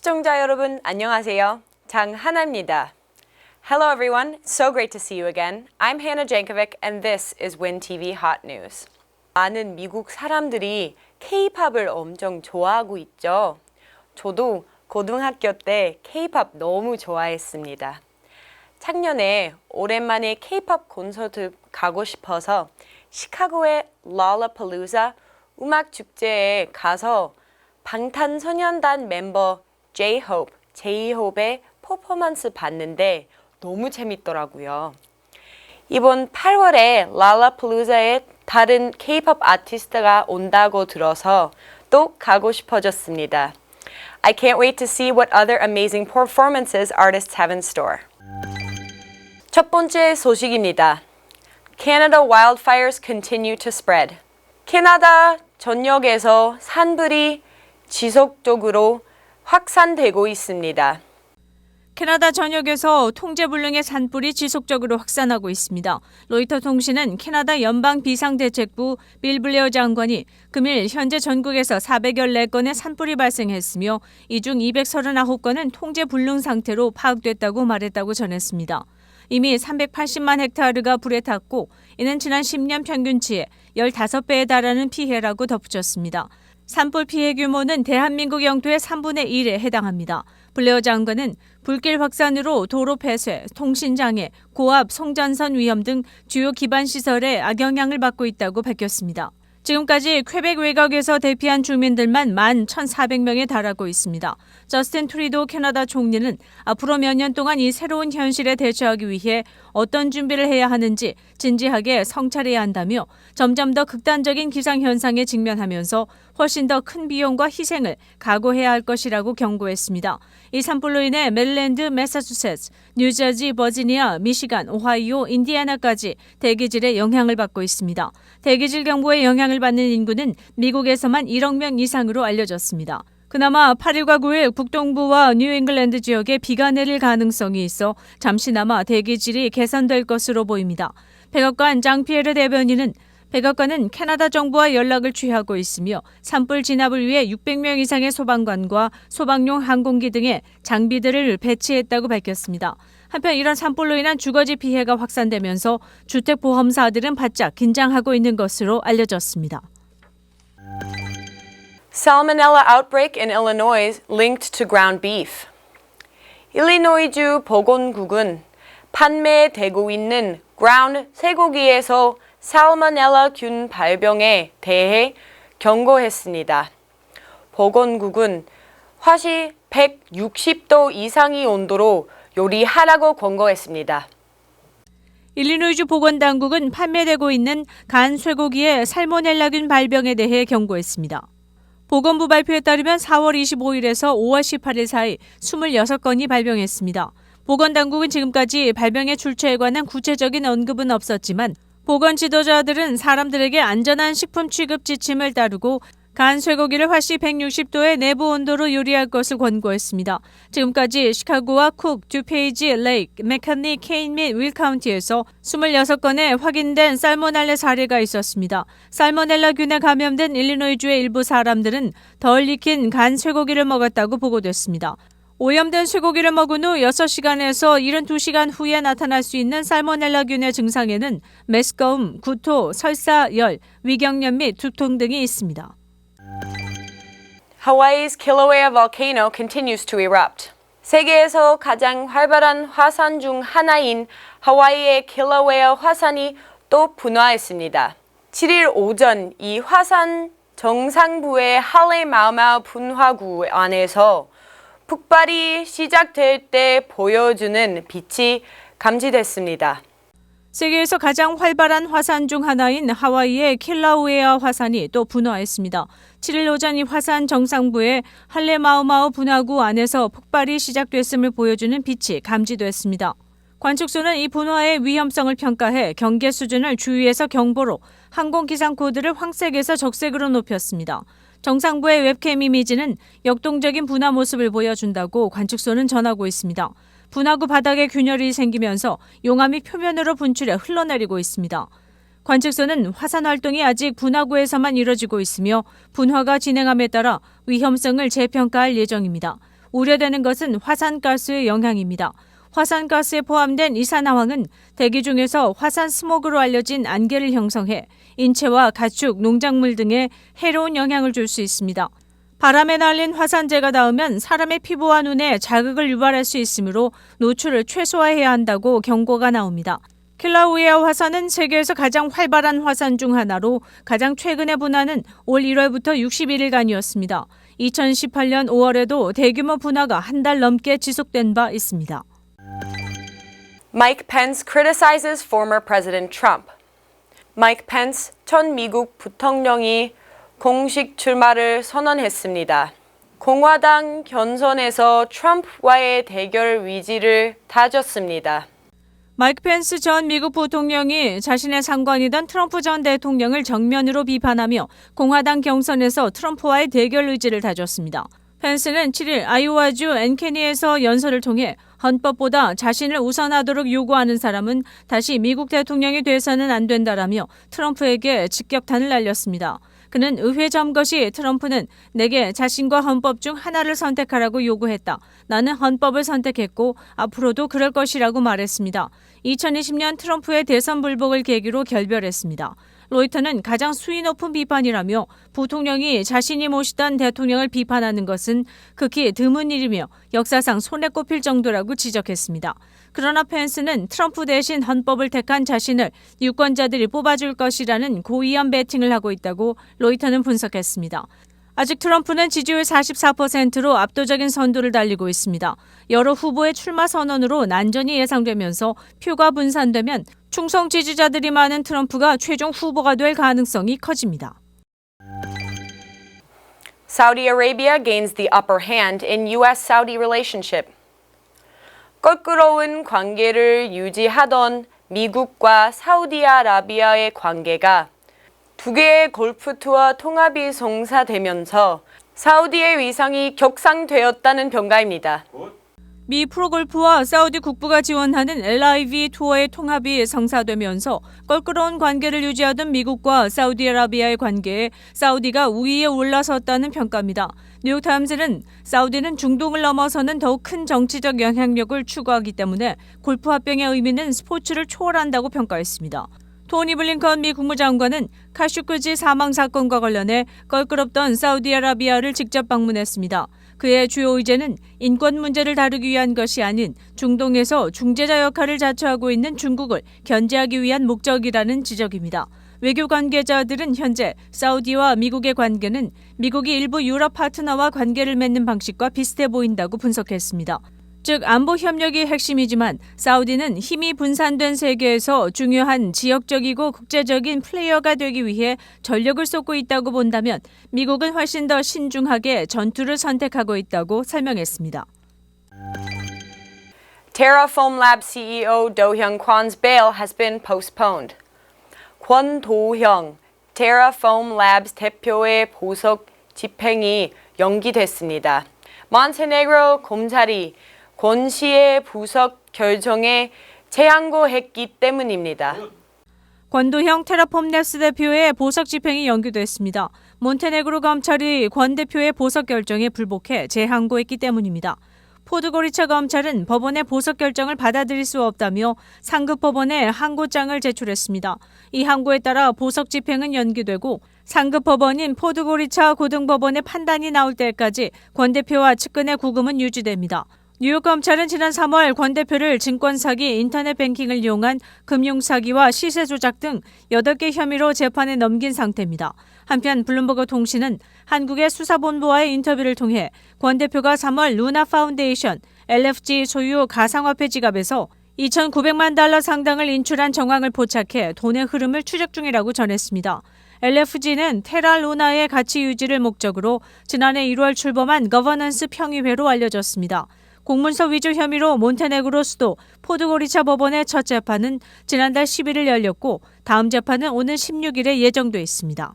시청자 여러분 안녕하세요. 장하나입니다. Hello everyone. So great to see you again. I'm Hannah Jankovic and this is Win TV Hot News. 많은 미국 사람들이 K-팝을 엄청 좋아하고 있죠. 저도 고등학교 때 K-팝 너무 좋아했습니다. 작년에 오랜만에 K-팝 콘서트 가고 싶어서 시카고의 랄라팔루자 음악 축제에 가서 방탄소년단 멤버 J-Hope, J-Hope의 퍼포먼스 봤는데 너무 재밌더라고요. 이번 8월에 랄라팔루자에 다른 K-pop 아티스트가 온다고 들어서 또 가고 싶어졌습니다. I can't wait to see what other amazing performances artists have in store. 첫 번째 소식입니다. Canada wildfires continue to spread. 캐나다 전역에서 산불이 지속적으로 확산되고 있습니다. 캐나다 전역에서 통제불능의 산불이 지속적으로 확산하고 있습니다. 로이터 통신은 캐나다 연방 비상대책부 빌 블레어 장관이 금일 현재 전국에서 414건의 산불이 발생했으며 이 중 239건은 통제불능 상태로 파악됐다고 말했다고 전했습니다. 이미 380만 헥타르가 불에 탔고 이는 지난 10년 평균치의 15배에 달하는 피해라고 덧붙였습니다. 산불 피해 규모는 대한민국 영토의 3분의 1에 해당합니다. 블레어 장관은 불길 확산으로 도로 폐쇄, 통신 장애, 고압, 송전선 위험 등 주요 기반 시설에 악영향을 받고 있다고 밝혔습니다. 지금까지 퀘벡 외곽에서 대피한 주민들만 1만 1,400명에 달하고 있습니다. 저스틴 트리도 캐나다 총리는 앞으로 몇 년 동안 이 새로운 현실에 대처하기 위해 어떤 준비를 해야 하는지 진지하게 성찰해야 한다며 점점 더 극단적인 기상 현상에 직면하면서 훨씬 더 큰 비용과 희생을 각오해야 할 것이라고 경고했습니다. 이 산불로 인해 메릴랜드, 매사추세츠, 뉴저지, 버지니아, 미시간, 오하이오, 인디애나까지 대기질에 영향을 받고 있습니다. 대기질 경보에 영향을 받는 인구는 미국에서만 1억 명 이상으로 알려졌습니다. 그나마 8일과 9일 북동부와 뉴잉글랜드 지역에 비가 내릴 가능성이 있어 잠시나마 대기질이 개선될 것으로 보입니다. 백악관 장피에르 대변인은 백악관은 캐나다 정부와 연락을 취하고 있으며 산불 진압을 위해 600명 이상의 소방관과 소방용 항공기 등의 장비들을 배치했다고 밝혔습니다. 한편 이런 산불로 인한 주거지 피해가 확산되면서 주택 보험사들은 바짝 긴장하고 있는 것으로 알려졌습니다. Salmonella outbreak in Illinois linked to ground beef. 일리노이주 보건국은 판매되고 있는 ground 쇠고기에서 살모넬라 균 발병에 대해 경고했습니다. 보건국은 화시 160도 이상의 온도로 요리하라고 권고했습니다. 일리노이주 보건당국은 판매되고 있는 간 쇠고기의 살모넬라균 발병에 대해 경고했습니다. 보건부 발표에 따르면 4월 25일에서 5월 18일 사이 26건이 발병했습니다. 보건당국은 지금까지 발병의 출처에 관한 구체적인 언급은 없었지만 보건 지도자들은 사람들에게 안전한 식품 취급 지침을 따르고 간 쇠고기를 화씨 160도의 내부 온도로 요리할 것을 권고했습니다. 지금까지 시카고와 쿡, 듀페이지, 레이크, 메카니, 케인 및 윌 카운티에서 26건의 확인된 살모넬라 사례가 있었습니다. 살모넬라균에 감염된 일리노이주의 일부 사람들은 덜 익힌 간 쇠고기를 먹었다고 보고됐습니다. 오염된 쇠고기를 먹은 후 6시간에서 72시간 후에 나타날 수 있는 살모넬라균의 증상에는 메스꺼움, 구토, 설사, 열, 위경련 및 두통 등이 있습니다. Hawaii's Kilauea volcano continues to erupt. 세계에서 가장 활발한 화산 중 하나인 하와이의 킬라웨어 화산이 또 분화했습니다. 7일 오전 이 화산 정상부의 할레 마우마우 분화구 안에서 폭발이 시작될 때 보여주는 빛이 감지됐습니다. 세계에서 가장 활발한 화산 중 하나인 하와이의 킬라우에아 화산이 또 분화했습니다. 7일 오전 이 화산 정상부의 할레마우마우 분화구 안에서 폭발이 시작됐음을 보여주는 빛이 감지됐습니다. 관측소는 이 분화의 위험성을 평가해 경계 수준을 주의에서 경보로 항공기상 코드를 황색에서 적색으로 높였습니다. 정상부의 웹캠 이미지는 역동적인 분화 모습을 보여준다고 관측소는 전하고 있습니다. 분화구 바닥에 균열이 생기면서 용암이 표면으로 분출해 흘러내리고 있습니다. 관측소는 화산 활동이 아직 분화구에서만 이뤄지고 있으며 분화가 진행함에 따라 위험성을 재평가할 예정입니다. 우려되는 것은 화산가스의 영향입니다. 화산가스에 포함된 이산화황은 대기 중에서 화산 스모그로 알려진 안개를 형성해 인체와 가축, 농작물 등에 해로운 영향을 줄 수 있습니다. 바람에 날린 화산재가 닿으면 사람의 피부와 눈에 자극을 유발할 수 있으므로 노출을 최소화해야 한다고 경고가 나옵니다. 킬라우에어 화산은 세계에서 가장 활발한 화산 중 하나로 가장 최근의 분화는 올 1월부터 61일간이었습니다. 2018년 5월에도 대규모 분화가 한 달 넘게 지속된 바 있습니다. Mike Pence criticizes former President Trump. Mike Pence 전 미국 부통령이 공식 출마를 선언했습니다. 공화당 견선에서 트럼프와의 대결 위지를 다졌습니다. 마이크 펜스 전 미국 부통령이 자신의 상관이던 트럼프 전 대통령을 정면으로 비판하며 공화당 경선에서 트럼프와의 대결 의지를 다졌습니다. 펜스는 7일 아이오와주 앤케니에서 연설을 통해 헌법보다 자신을 우선하도록 요구하는 사람은 다시 미국 대통령이 돼서는 안 된다라며 트럼프에게 직격탄을 날렸습니다. 그는 의회 점거 시 트럼프는 내게 자신과 헌법 중 하나를 선택하라고 요구했다. 나는 헌법을 선택했고 앞으로도 그럴 것이라고 말했습니다. 2020년 트럼프의 대선 불복을 계기로 결별했습니다. 로이터는 가장 수위 높은 비판이라며 부통령이 자신이 모시던 대통령을 비판하는 것은 극히 드문 일이며 역사상 손에 꼽힐 정도라고 지적했습니다. 그러나 펜스는 트럼프 대신 헌법을 택한 자신을 유권자들이 뽑아줄 것이라는 고위험 배팅을 하고 있다고 로이터는 분석했습니다. 아직 트럼프는 지지율 44%로 압도적인 선두를 달리고 있습니다. 여러 후보의 출마 선언으로 난전이 예상되면서 표가 분산되면 충성 지지자들이 많은 트럼프가 최종 후보가 될 가능성이 커집니다. Saudi Arabia gains the upper hand in US Saudi relationship. 껄끄러운 관계를 유지하던 미국과 사우디아라비아의 관계가 두 개의 골프 투어 통합이 성사되면서 사우디의 위상이 격상되었다는 평가입니다. 미 프로골프와 사우디 국부가 지원하는 LIV 투어의 통합이 성사되면서 껄끄러운 관계를 유지하던 미국과 사우디아라비아의 관계에 사우디가 우위에 올라섰다는 평가입니다. 뉴욕타임즈는 사우디는 중동을 넘어서는 더욱 큰 정치적 영향력을 추구하기 때문에 골프 합병의 의미는 스포츠를 초월한다고 평가했습니다. 토니 블링컨 미 국무장관은 카슈크지 사망 사건과 관련해 껄끄럽던 사우디아라비아를 직접 방문했습니다. 그의 주요 의제는 인권 문제를 다루기 위한 것이 아닌 중동에서 중재자 역할을 자처하고 있는 중국을 견제하기 위한 목적이라는 지적입니다. 외교 관계자들은 현재 사우디와 미국의 관계는 미국이 일부 유럽 파트너와 관계를 맺는 방식과 비슷해 보인다고 분석했습니다. 즉 안보 협력이 핵심이지만 사우디는 힘이 분산된 세계에서 중요한 지역적이고 국제적인 플레이어가 되기 위해 전력을 쏟고 있다고 본다면 미국은 훨씬 더 신중하게 전투를 선택하고 있다고 설명했습니다. Terrafoam Lab CEO Do-hyung Kwan's bail has been postponed. 권 도형 Terrafoam Labs 대표의 보석 집행이 연기됐습니다. 몬테네그로 검찰이 권 씨의 부석 결정에 재항고했기 때문입니다. 권도형 테라폼랩스 대표의 보석 집행이 연기됐습니다. 몬테네그로 검찰이 권 대표의 보석 결정에 불복해 재항고했기 때문입니다. 포드고리차 검찰은 법원의 보석 결정을 받아들일 수 없다며 상급 법원에 항고장을 제출했습니다. 이 항고에 따라 보석 집행은 연기되고 상급 법원인 포드고리차 고등법원의 판단이 나올 때까지 권 대표와 측근의 구금은 유지됩니다. 뉴욕 검찰은 지난 3월 권 대표를 증권 사기, 인터넷 뱅킹을 이용한 금융 사기와 시세 조작 등 8개 혐의로 재판에 넘긴 상태입니다. 한편 블룸버그 통신은 한국의 수사본부와의 인터뷰를 통해 권 대표가 3월 루나 파운데이션 LFG 소유 가상화폐 지갑에서 2,900만 달러 상당을 인출한 정황을 포착해 돈의 흐름을 추적 중이라고 전했습니다. LFG는 테라 루나의 가치 유지를 목적으로 지난해 1월 출범한 거버넌스 평의회로 알려졌습니다. 공문서 위조 혐의로 몬테네그로 수도 포드고리차 법원의 첫 재판은 지난달 11일 열렸고 다음 재판은 오는 16일에 예정돼 있습니다.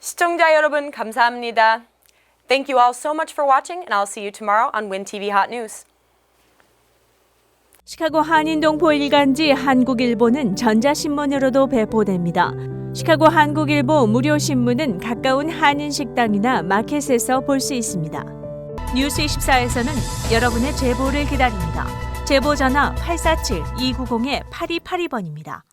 시청자 여러분 감사합니다. Thank you all so much for watching and I'll see you tomorrow on Win TV Hot News. 시카고 한인동포 일간지 한국일보는 전자신문으로도 배포됩니다. 시카고 한국일보 무료 신문은 가까운 한인 식당이나 마켓에서 볼 수 있습니다. 뉴스24에서는 여러분의 제보를 기다립니다. 제보 전화 847-290-8282번입니다.